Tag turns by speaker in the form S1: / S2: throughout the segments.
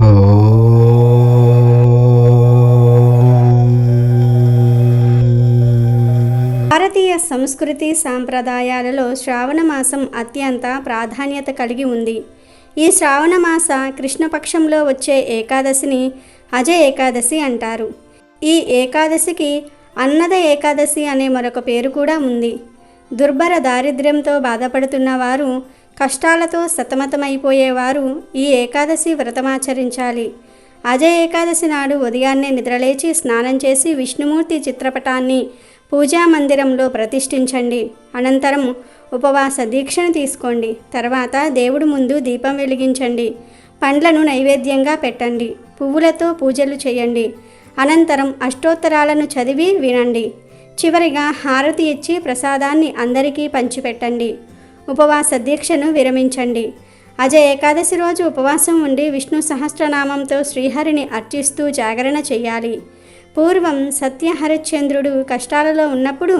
S1: భారతీయ సంస్కృతి సాంప్రదాయాలలో శ్రావణ మాసం అత్యంత ప్రాధాన్యత కలిగి ఉంది. ఈ శ్రావణ మాస కృష్ణపక్షంలో వచ్చే ఏకాదశిని అజ ఏకాదశి అంటారు. ఈ ఏకాదశికి అన్నద ఏకాదశి అనే మరొక పేరు కూడా ఉంది. దుర్భర దారిద్ర్యంతో బాధపడుతున్న వారు కష్టాలతో సతమతమైపోయేవారు ఈ ఏకాదశి వ్రతమాచరించాలి. అజయ ఏకాదశి నాడు ఉదయాన్నే నిద్రలేచి స్నానం చేసి విష్ణుమూర్తి చిత్రపటాన్ని పూజా మందిరంలో ప్రతిష్ఠించండి. అనంతరం ఉపవాస దీక్షను తీసుకోండి. తర్వాత దేవుడి ముందు దీపం వెలిగించండి. పండ్లను నైవేద్యంగా పెట్టండి. పువ్వులతో పూజలు చేయండి. అనంతరం అష్టోత్తరాలను చదివి వినండి. చివరిగా హారతి ఇచ్చి ప్రసాదాన్ని అందరికీ పంచిపెట్టండి. ఉపవాస దీక్షను విరమించండి. అజయ ఏకాదశి రోజు ఉపవాసం ఉండి విష్ణు సహస్రనామంతో శ్రీహరిని అర్చిస్తూ జాగరణ చేయాలి పూర్వం సత్యహరిశ్చంద్రుడు కష్టాలలో ఉన్నప్పుడు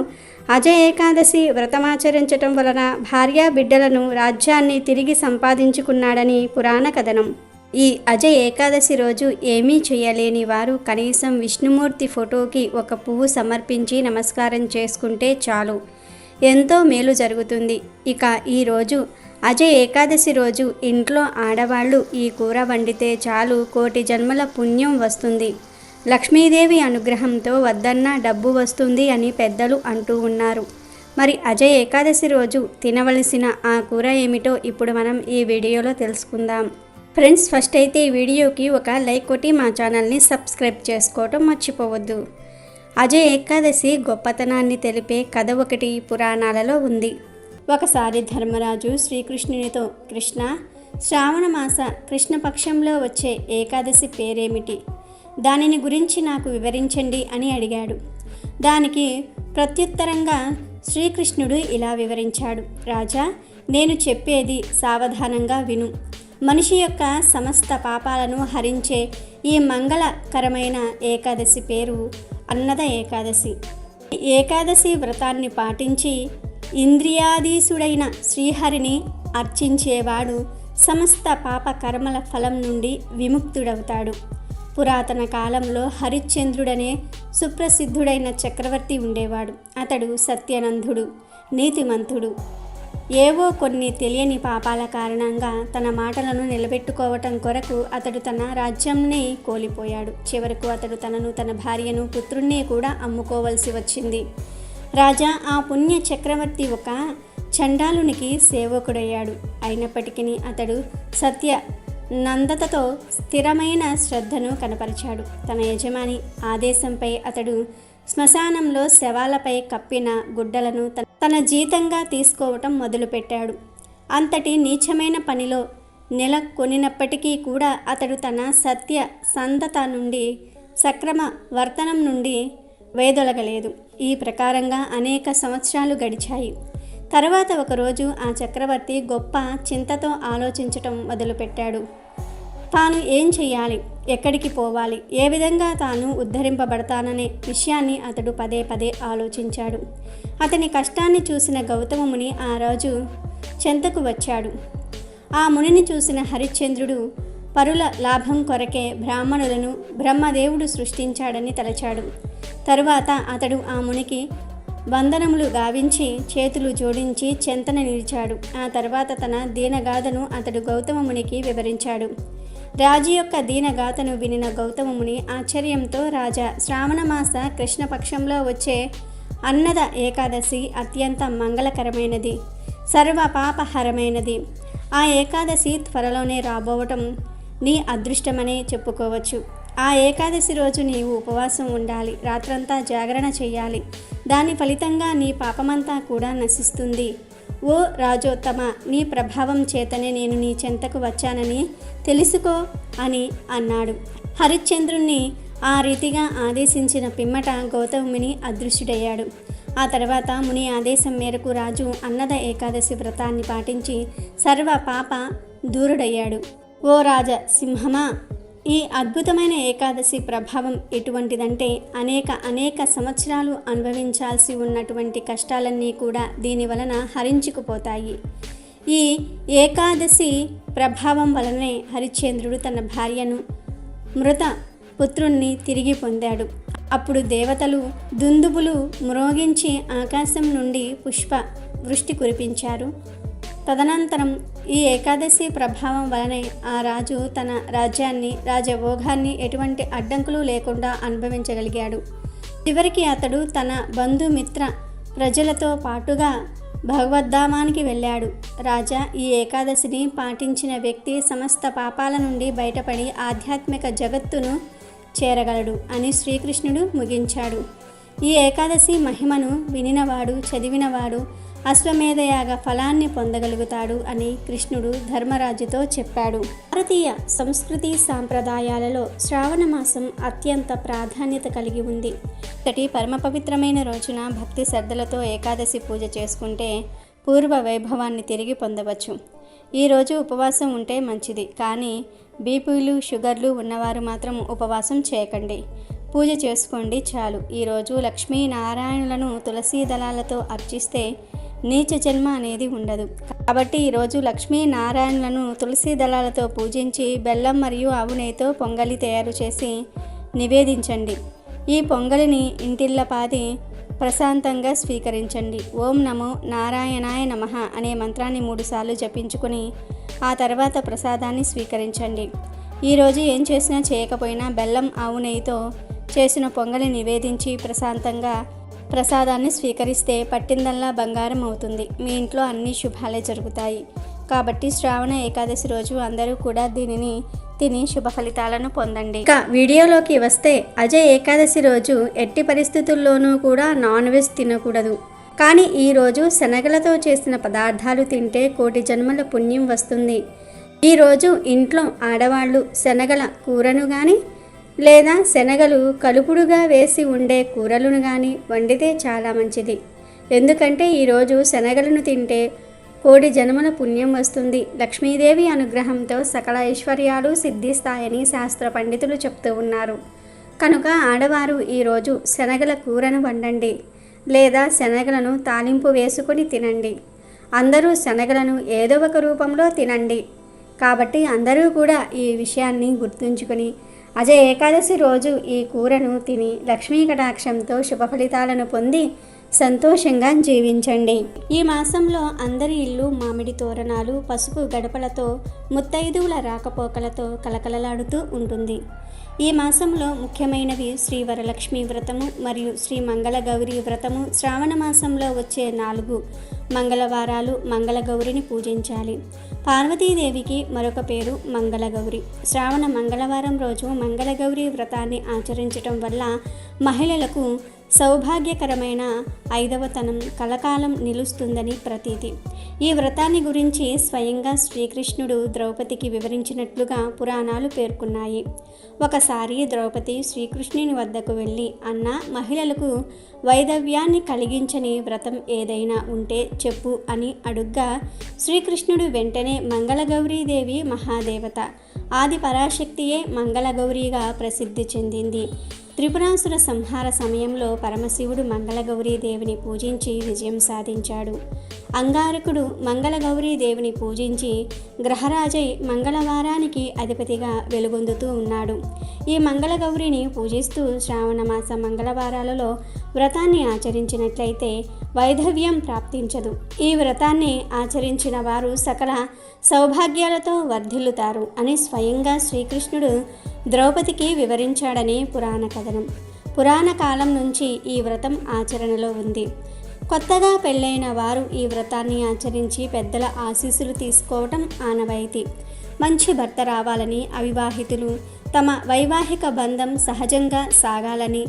S1: అజయ ఏకాదశి వ్రతమాచరించటం వలన భార్యా బిడ్డలను రాజ్యాన్ని తిరిగి సంపాదించుకున్నాడని పురాణ కథనం. ఈ అజయ ఏకాదశి రోజు ఏమీ చేయలేని వారు కనీసం విష్ణుమూర్తి ఫోటోకి ఒక పువ్వు సమర్పించి నమస్కారం చేసుకుంటే చాలు. ఎంతో మేలు జరుగుతుంది. ఇక ఈరోజు అజయ్ ఏకాదశి రోజు ఇంట్లో ఆడవాళ్ళు ఈ కూర వండితే చాలు కోటి జన్మల పుణ్యం వస్తుంది. లక్ష్మీదేవి అనుగ్రహంతో వద్దన్న డబ్బు వస్తుంది అని పెద్దలు అంటూ ఉన్నారు. మరి అజయ్ ఏకాదశి రోజు తినవలసిన ఆ కూర ఏమిటో ఇప్పుడు మనం ఈ వీడియోలో తెలుసుకుందాం. ఫ్రెండ్స్ ఫస్ట్ అయితే ఈ వీడియోకి ఒక లైక్ కొట్టి మా ఛానల్ని సబ్స్క్రైబ్ చేసుకోవటం మర్చిపోవద్దు. అజయ్ ఏకాదశి గొప్పతనాన్ని తెలిపే కథ ఒకటి పురాణాలలో ఉంది. ఒకసారి ధర్మరాజు శ్రీకృష్ణునితో కృష్ణ శ్రావణ మాస కృష్ణపక్షంలో వచ్చే ఏకాదశి పేరేమిటి? దానిని గురించి నాకు వివరించండి అని అడిగాడు. దానికి ప్రత్యుత్తరంగా శ్రీకృష్ణుడు ఇలా వివరించాడు. రాజా నేను చెప్పేది సావధానంగా విను. మనిషి యొక్క సమస్త పాపాలను హరించే ఈ మంగళకరమైన ఏకాదశి పేరు అన్నద ఏకాదశి. ఏకాదశి వ్రతాన్ని పాటించి ఇంద్రియాధీసుడైన శ్రీహరిని అర్చించేవాడు సమస్త పాప కర్మల ఫలం నుండి విముక్తుడవుతాడు. పురాతన కాలంలో హరిశ్చంద్రుడనే సుప్రసిద్ధుడైన చక్రవర్తి ఉండేవాడు. అతడు సత్యనందుడు నీతిమంతుడు. ఏవో కొన్ని తెలియని పాపాల కారణంగా తన మాటలను నిలబెట్టుకోవటం కొరకు అతడు తన రాజ్యంని కోల్పోయాడు. చివరకు అతడు తనను తన భార్యను పుత్రుణ్ణి కూడా అమ్ముకోవలసి వచ్చింది. రాజా ఆ పుణ్య చక్రవర్తి ఒక చండాలునికి సేవకుడయ్యాడు. అయినప్పటికీ అతడు సత్య నందతతో స్థిరమైన శ్రద్ధను కనపరిచాడు. తన యజమాని ఆదేశంపై అతడు శ్మశానంలో శవాలపై కప్పిన గుడ్డలను తన- జీతంగా తీసుకోవటం మొదలుపెట్టాడు. అంతటి నీచమైన పనిలో నెలకొనినప్పటికీ కూడా అతడు తన సత్య సంతత నుండి సక్రమ వర్తనం నుండి వేదొలగలేదు. ఈ ప్రకారంగా అనేక సంవత్సరాలు గడిచాయి. తర్వాత ఒకరోజు ఆ చక్రవర్తి గొప్ప చింతతో ఆలోచించటం మొదలుపెట్టాడు. తాను ఏం చేయాలి ఎక్కడికి పోవాలి? ఏ విధంగా తాను ఉద్ధరింపబడతాననే విషయాన్ని అతడు పదే పదే ఆలోచించాడు. అతని కష్టాన్ని చూసిన గౌతమ ముని ఆ రోజు చెంతకు వచ్చాడు. ఆ మునిని చూసిన హరిశ్చంద్రుడు పరుల లాభం కొరకే బ్రాహ్మణులను బ్రహ్మదేవుడు సృష్టించాడని తలచాడు. తరువాత అతడు ఆ మునికి వందనములు గావించి చేతులు జోడించి చెంతన నిలిచాడు. ఆ తర్వాత తన దీనగాథను అతడు గౌతమమునికి వివరించాడు. రాజు యొక్క దీనగాథను వినిన గౌతమముని ఆశ్చర్యంతో రాజా శ్రావణమాస కృష్ణపక్షంలో వచ్చే అన్నద ఏకాదశి అత్యంత మంగళకరమైనది సర్వ పాపహరమైనది. ఆ ఏకాదశి త్వరలోనే రాబోవటం నీ అదృష్టమనే చెప్పుకోవచ్చు. ఆ ఏకాదశి రోజు నీవు ఉపవాసం ఉండాలి రాత్రంతా జాగరణ చేయాలి దాని ఫలితంగా నీ పాపమంతా కూడా నశిస్తుంది. ఓ రాజోత్తమ నీ ప్రభావం చేతనే నేను నీ చెంతకు వచ్చానని తెలుసుకో అని అన్నాడు. హరిశ్చంద్రుణ్ణి ఆ రీతిగా ఆదేశించిన పిమ్మట గౌతముని అదృశ్యుడయ్యాడు. ఆ తర్వాత ముని ఆదేశం మేరకు రాజు అన్నద ఏకాదశి వ్రతాన్ని పాటించి సర్వ పాప దూరుడయ్యాడు. ఓ రాజ సింహమా! ఈ అద్భుతమైన ఏకాదశి ప్రభావం ఎటువంటిదంటే అనేక అనేక సంవత్సరాలు అనుభవించాల్సి ఉన్నటువంటి కష్టాలన్నీ కూడా దీని వలన హరించుకుపోతాయి. ఈ ఏకాదశి ప్రభావం వలనే హరిశ్చంద్రుడు తన భార్యను మృత పుత్రుణ్ణి తిరిగి పొందాడు. అప్పుడు దేవతలు దుందుబులు మ్రోగించి ఆకాశం నుండి పుష్ప వృష్టి కురిపించారు. తదనంతరం ఈ ఏకాదశి ప్రభావం వలనే ఆ రాజు తన రాజ్యాన్ని రాజభోగాన్ని ఎటువంటి అడ్డంకులు లేకుండా అనుభవించగలిగాడు. చివరికి అతడు తన బంధుమిత్ర ప్రజలతో పాటుగా భగవద్ధామానికి వెళ్ళాడు. రాజా ఈ ఏకాదశిని పాటించిన వ్యక్తి సమస్త పాపాల నుండి బయటపడి ఆధ్యాత్మిక జగత్తును చేరగలడు అని శ్రీకృష్ణుడు ముగించాడు. ఈ ఏకాదశి మహిమను వినినవాడు చదివినవాడు అశ్వమేధయాగ ఫలాన్ని పొందగలుగుతాడు అని కృష్ణుడు ధర్మరాజుతో చెప్పాడు. భారతీయ సంస్కృతి సాంప్రదాయాలలో శ్రావణ మాసం అత్యంత ప్రాధాన్యత కలిగి ఉంది. ఒకటి పరమ పవిత్రమైన రోజున భక్తి శ్రద్ధలతో ఏకాదశి పూజ చేసుకుంటే పూర్వ వైభవాన్ని తిరిగి పొందవచ్చు. ఈరోజు ఉపవాసం ఉంటే మంచిది కానీ బీపీలు షుగర్లు ఉన్నవారు మాత్రం ఉపవాసం చేయకండి. పూజ చేసుకోండి చాలు. ఈరోజు లక్ష్మీ నారాయణులను తులసీ దళాలతో అర్చిస్తే నీచ జన్మ అనేది ఉండదు. కాబట్టి ఈరోజు లక్ష్మీ నారాయణులను తులసి దళాలతో పూజించి బెల్లం మరియు ఆవు నెయ్యితో పొంగలి తయారు చేసి నివేదించండి. ఈ పొంగలిని ఇంటిల్లపాది ప్రశాంతంగా స్వీకరించండి. ఓం నమో నారాయణాయ నమః అనే మంత్రాన్ని మూడుసార్లు జపించుకుని ఆ తర్వాత ప్రసాదాన్ని స్వీకరించండి. ఈరోజు ఏం చేసినా చేయకపోయినా బెల్లం ఆవు నెయ్యితో చేసిన పొంగలి నివేదించి ప్రశాంతంగా ప్రసాదాన్ని స్వీకరిస్తే పట్టిందల్లా బంగారం అవుతుంది. మీ ఇంట్లో అన్ని శుభాలే జరుగుతాయి. కాబట్టి శ్రావణ ఏకాదశి రోజు అందరూ కూడా దీనిని తిని శుభ ఫలితాలను పొందండి. ఇక వీడియోలోకి వస్తే అజయ్ ఏకాదశి రోజు ఎట్టి పరిస్థితుల్లోనూ కూడా నాన్ వెజ్ తినకూడదు. కానీ ఈరోజు శనగలతో చేసిన పదార్థాలు తింటే కోటి జన్మల పుణ్యం వస్తుంది. ఈరోజు ఇంట్లో ఆడవాళ్ళు శనగల కూరను కానీ లేదా శనగలు కలుపుడుగా వేసి ఉండే కూరలను కానీ వండితే చాలా మంచిది. ఎందుకంటే ఈరోజు శనగలను తింటే కోడి జన్మల పుణ్యం వస్తుంది. లక్ష్మీదేవి అనుగ్రహంతో సకల ఐశ్వర్యాలు సిద్ధిస్తాయని శాస్త్ర పండితులు చెప్తూ ఉన్నారు. కనుక ఆడవారు ఈరోజు శనగల కూరను వండండి లేదా శనగలను తాలింపు వేసుకొని తినండి. అందరూ శనగలను ఏదో ఒక రూపంలో తినండి. కాబట్టి అందరూ కూడా ఈ విషయాన్ని గుర్తుంచుకొని అజయ ఏకాదశి రోజు ఈ కూరను తిని లక్ష్మీ కటాక్షంతో శుభ ఫలితాలను పొంది సంతోషంగా జీవించండి. ఈ మాసంలో అందరి ఇల్లు మామిడి తోరణాలు పసుపు గడపలతో ముత్తైదువుల రాకపోకలతో కలకలలాడుతూ ఉంటుంది. ఈ మాసంలో ముఖ్యమైనవి శ్రీ వరలక్ష్మి వ్రతము మరియు శ్రీ మంగళగౌరి వ్రతము. శ్రావణ మాసంలో వచ్చే నాలుగు మంగళవారాలు మంగళగౌరిని పూజించాలి. పార్వతీదేవికి మరొక పేరు మంగళగౌరి. శ్రావణ మంగళవారం రోజు మంగళగౌరి వ్రతాన్ని ఆచరించటం వల్ల మహిళలకు సౌభాగ్యకరమైన ఐదవతనం కలకాలం నిలుస్తుందని ప్రతీతి. ఈ వ్రతాన్ని గురించి స్వయంగా శ్రీకృష్ణుడు ద్రౌపదికి వివరించినట్లుగా పురాణాలు పేర్కొన్నాయి. ఒకసారి ద్రౌపది శ్రీకృష్ణుని వద్దకు వెళ్ళి అన్న మహిళలకు వైదవ్యాన్ని కలిగించని వ్రతం ఏదైనా ఉంటే చెప్పు అని అడుగ్గా శ్రీకృష్ణుడు వెంటనే మంగళగౌరీదేవి మహాదేవత ఆది పరాశక్తియే మంగళగౌరిగా ప్రసిద్ధి చెందింది. త్రిపురాసుర సంహార సమయంలో పరమశివుడు మంగళగౌరీ దేవిని పూజించి విజయం సాధించాడు. అంగారకుడు మంగళగౌరీ దేవిని పూజించి గ్రహరాజై మంగళవారానికి అధిపతిగా వెలుగొందుతూ ఉన్నాడు. ఈ మంగళగౌరిని పూజిస్తూ శ్రావణమాస మంగళవారాలలో వ్రతాన్ని ఆచరించినట్లయితే వైధవ్యం ప్రాప్తించదు. ఈ వ్రతాన్ని ఆచరించిన వారు సకల సౌభాగ్యాలతో వర్ధిల్లుతారు అని స్వయంగా శ్రీకృష్ణుడు ద్రౌపదికి వివరించాడని పురాణ కథనం. పురాణ కాలం నుంచి ఈ వ్రతం ఆచరణలో ఉంది. కొత్తగా పెళ్ళైన వారు ఈ వ్రతాన్ని ఆచరించి పెద్దల ఆశీస్సులు తీసుకోవటం ఆనవాయితీ. మంచి భర్త రావాలని అవివాహితులు తమ వైవాహిక బంధం సహజంగా సాగాలని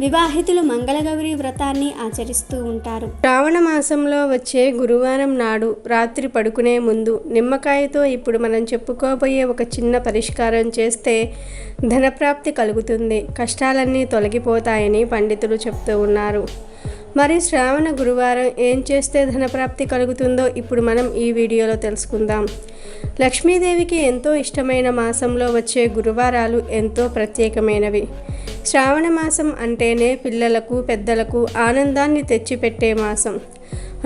S1: వివాహితులు మంగళగౌరి వ్రతాన్ని ఆచరిస్తూ ఉంటారు.
S2: శ్రావణ మాసంలో వచ్చే గురువారం నాడు రాత్రి పడుకునే ముందు నిమ్మకాయతో ఇప్పుడు మనం చెప్పుకోబోయే ఒక చిన్న పరిష్కారం చేస్తే ధనప్రాప్తి కలుగుతుంది. కష్టాలన్నీ తొలగిపోతాయని పండితులు చెప్తూ ఉన్నారు. మరి శ్రావణ గురువారం ఏం చేస్తే ధనప్రాప్తి కలుగుతుందో ఇప్పుడు మనం ఈ వీడియోలో తెలుసుకుందాం. లక్ష్మీదేవికి ఎంతో ఇష్టమైన మాసంలో వచ్చే గురువారాలు ఎంతో ప్రత్యేకమైనవి. శ్రావణ మాసం అంటేనే పిల్లలకు పెద్దలకు ఆనందాన్ని తెచ్చిపెట్టే మాసం.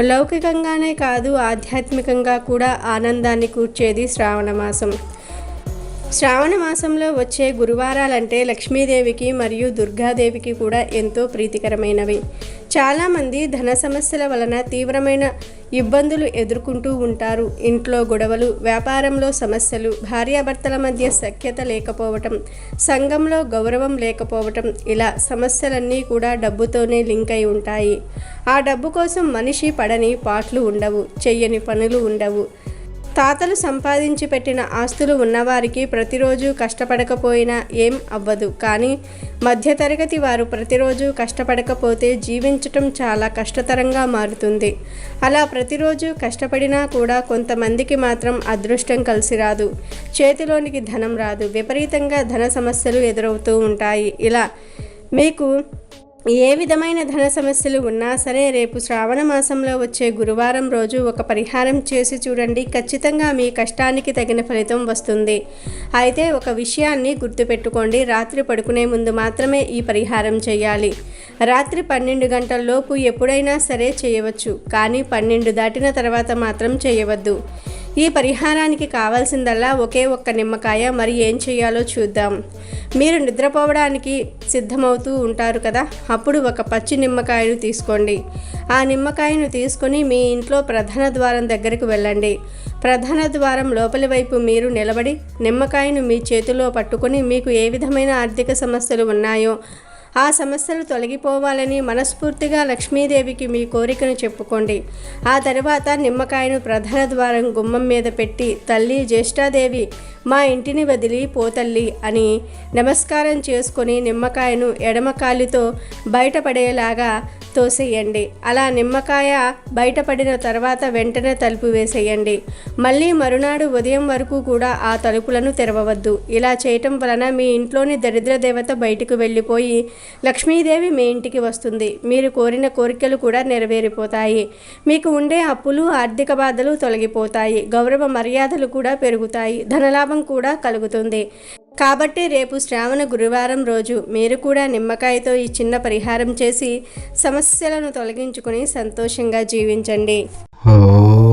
S2: లౌకికంగానే కాదు ఆధ్యాత్మికంగా కూడా ఆనందాన్ని కూర్చేది శ్రావణ మాసం. శ్రావణ మాసంలో వచ్చే గురువారాలంటే లక్ష్మీదేవికి మరియు దుర్గాదేవికి కూడా ఎంతో ప్రీతికరమైనవి. చాలామంది ధన సమస్యల వలన తీవ్రమైన ఇబ్బందులు ఎదుర్కొంటూ ఉంటారు. ఇంట్లో గొడవలు వ్యాపారంలో సమస్యలు భార్యాభర్తల మధ్య సఖ్యత లేకపోవటం సంఘంలో గౌరవం లేకపోవటం ఇలా సమస్యలన్నీ కూడా డబ్బుతోనే లింక్ అయి ఉంటాయి. ఆ డబ్బు కోసం మనిషి పడని పాటలు ఉండవు చెయ్యని పనులు ఉండవు. తాతలు సంపాదించి పెట్టిన ఆస్తులు ఉన్నవారికి ప్రతిరోజు కష్టపడకపోయినా ఏం అవ్వదు. కానీ మధ్యతరగతి వారు ప్రతిరోజు కష్టపడకపోతే జీవించటం చాలా కష్టతరంగా మారుతుంది. అలా ప్రతిరోజు కష్టపడినా కూడా కొంతమందికి మాత్రం అదృష్టం కలిసి రాదు. చేతిలోనికి ధనం రాదు. విపరీతంగా ధన సమస్యలు ఎదురవుతూ ఉంటాయి. ఇలా మీకు ఏ విధమైన ధన సమస్యలు ఉన్నా సరే రేపు శ్రావణ మాసంలో వచ్చే గురువారం రోజు ఒక పరిహారం చేసి చూడండి. ఖచ్చితంగా మీ కష్టానికి తగిన ఫలితం వస్తుంది. అయితే ఒక విషయాన్ని గుర్తుపెట్టుకోండి. రాత్రి పడుకునే ముందు మాత్రమే ఈ పరిహారం చేయాలి. రాత్రి పన్నెండు గంటల్లోపు ఎప్పుడైనా సరే చేయవచ్చు. కానీ పన్నెండు దాటిన తర్వాత మాత్రం చేయవద్దు. ఈ పరిహారానికి కావాల్సిందల్లా ఒకే ఒక్క నిమ్మకాయ మరి ఏం చేయాలో చూద్దాం. మీరు నిద్రపోవడానికి సిద్ధమవుతూ ఉంటారు కదా అప్పుడు ఒక పచ్చి నిమ్మకాయను తీసుకోండి. ఆ నిమ్మకాయను తీసుకొని మీ ఇంట్లో ప్రధాన ద్వారం దగ్గరకు వెళ్ళండి. ప్రధాన ద్వారం లోపలి వైపు మీరు నిలబడి నిమ్మకాయను మీ చేతిలో పట్టుకొని మీకు ఏ విధమైన ఆర్థిక సమస్యలు ఉన్నాయో ఆ సమస్యలు తొలగిపోవాలని మనస్ఫూర్తిగా లక్ష్మీదేవికి మీ కోరికను చెప్పుకోండి. ఆ తర్వాత నిమ్మకాయను ప్రధాన ద్వారం గుమ్మం మీద పెట్టి తల్లి జ్యేష్ఠాదేవి మా ఇంటిని వదిలి పోతల్లి అని నమస్కారం చేసుకొని నిమ్మకాయను ఎడమకాలితో బయటపడేలాగా తోసేయండి. అలా నిమ్మకాయ బయటపడిన తర్వాత వెంటనే తలుపు వేసేయండి. మళ్ళీ మరునాడు ఉదయం వరకు కూడా ఆ తలుపులను తెరవవద్దు. ఇలా చేయటం వలన మీ ఇంట్లోని దరిద్ర దేవత బయటకు వెళ్ళిపోయి లక్ష్మీదేవి మీ ఇంటికి వస్తుంది. మీరు కోరిన కోరికలు కూడా నెరవేరిపోతాయి. మీకు ఉండే అప్పులు ఆర్థిక బాధలు తొలగిపోతాయి. గౌరవ మర్యాదలు కూడా పెరుగుతాయి. ధనలాభం కూడా కలుగుతుంది. కాబట్టి రేపు శ్రావణ గురువారం రోజు మీరు కూడా నిమ్మకాయతో ఈ చిన్న పరిహారం చేసి సమస్యలను తొలగించుకుని సంతోషంగా జీవించండి.
S3: ఓ